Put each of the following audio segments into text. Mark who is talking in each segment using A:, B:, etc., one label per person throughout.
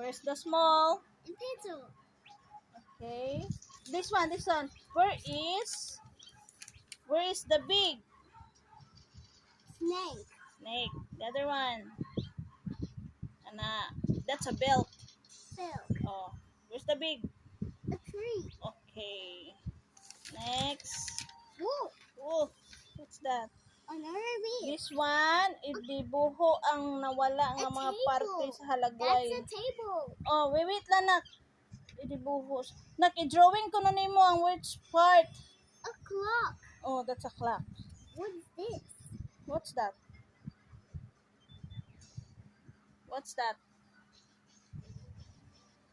A: Where's the small?
B: And.
A: Okay. This one, this one. Where is where is the big
B: Snake.
A: snake? The other one. And uh, that's a belt.
B: Silk.
A: Oh, where's the big?
B: A tree.
A: Okay. Next.
B: Whoa.
A: Oh, what's that? This one, idibuho ang nawala nga
B: A
A: mga parte sa
B: That's
A: halagway.
B: a table.
A: Oh, wait, wait lang, nak. Idibuho. Nak, i-drawing ko na nimo ang which part.
B: A clock.
A: Oh, that's a clock.
B: What's this?
A: What's that? What's that?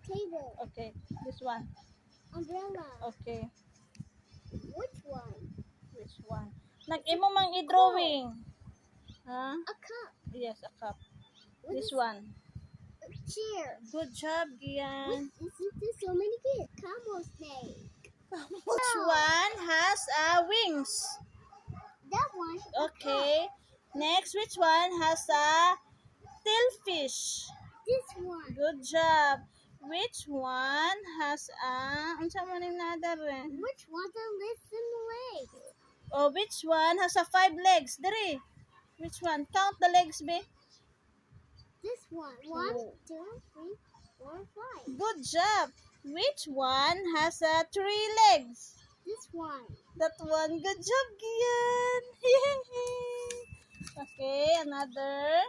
B: Table.
A: Okay, this one.
B: Umbrella.
A: Okay,
B: Which one?
A: which one? Nak, imo mang i-drawing. Ha?
B: A cup.
A: Yes, a cup.
B: What
A: This
B: is
A: one.
B: a chair?
A: Good job, Gian.
B: What is this? So many kids. Camel snake.
A: Which one has uh, wings?
B: That one.
A: Okay. Next, which one has a tailfish?
B: This one.
A: Good job. Which one has a... Unsa man yung?
B: Which one to listen?
A: Oh, which one has a five legs? Dere. Which one? Count the legs, be.
B: This one. One,
A: Oh.
B: two, three, four, five.
A: Good job. Which one has a three legs?
B: This one.
A: That one. Good job, Gian. Okay, another.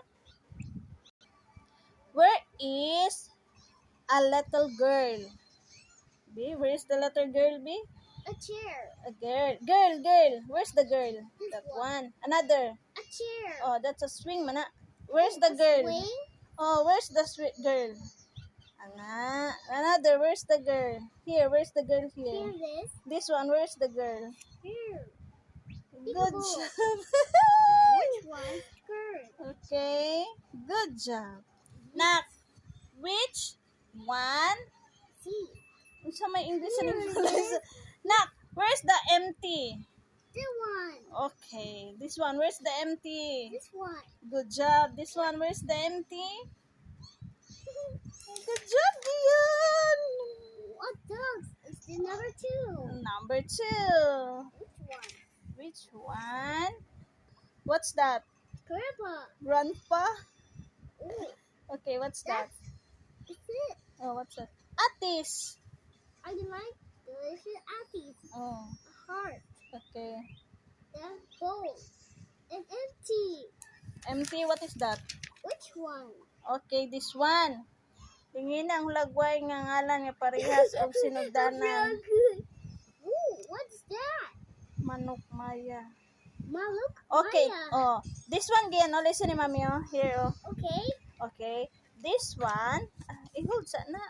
A: Where is a little girl? B, where is the little girl, B?
B: A chair.
A: A girl. Girl, girl. Where's the girl?
B: This
A: That
B: one.
A: one. Another.
B: A chair.
A: Oh, that's a swing, mana. Where's the girl?
B: Swing.
A: Oh, where's the girl? Ana, another. Where's the girl? Here, where's the girl
B: Here
A: here?
B: this.
A: This one, where's the girl?
B: Here.
A: Good job.
B: Which one? Skirt.
A: okay, good job. Nak, which one?
B: See.
A: Unsa may English and
B: Here,
A: English? Nak, where's the empty?
B: This one.
A: Okay, this one, where's the empty?
B: This one.
A: Good job. This one, where's the empty? Good job, Dion.
B: What dogs? It's the number two.
A: Number two.
B: Which one?
A: Which one? What's that?
B: Grandpa.
A: Grandpa?
B: Ooh,
A: Okay, what's that?
B: that's it's it.
A: Oh, what's that? Atis.
B: I like delicious apples.
A: Oh,
B: A heart.
A: okay.
B: That bowl. And empty.
A: Empty, what is that?
B: Which one?
A: Okay, this one. Tingin ang lagway nga ngalan nga parehas
B: Very
A: sinugdanan.
B: Ooh, what's that?
A: Manok Maya.
B: Maluk
A: Okay,
B: Maya.
A: oh. This one, Gian, oh, listen ni mami, oh. Here, oh.
B: Okay.
A: Okay. This one, ah, i-hold sa na.